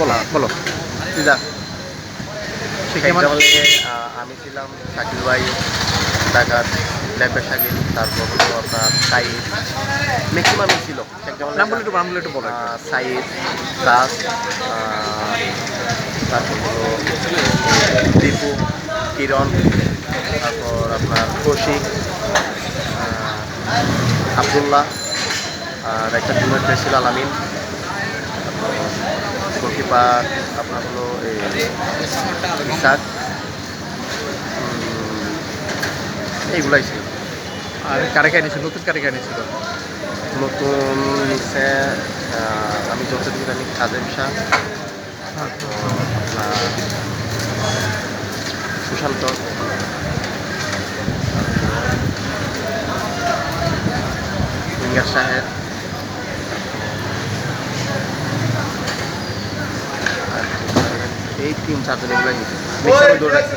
বলো বলো। যা। আমি ছিলাম শাকিল ভাই ঢাকার ল্যাবের শাকিল তারপর হলো আপনার সাইদ। ম্যাক্সিমামই ছিল। শেখ জামাল নাম বলে একটু। নাম একটু বলো। সাইদ দাস তারপর হলো দীপু কিরণ তারপর আপনার কৌশিক আবদুল্লাহ আর একটা ছিল আলামিন। গোলকিপার আপনার হলো উম, এইগুলাই ছিল। আর কারে কারে নিয়েছিল নতুন কারে কারে নিয়েছিল নতুন নিচে আমি যতটুকু জানি কাজের শাহ আপনার সুশান্ত। মিঙ্গার সাহেব। এই তিন চারজন এগুলো নিচে দৌড় রাখছি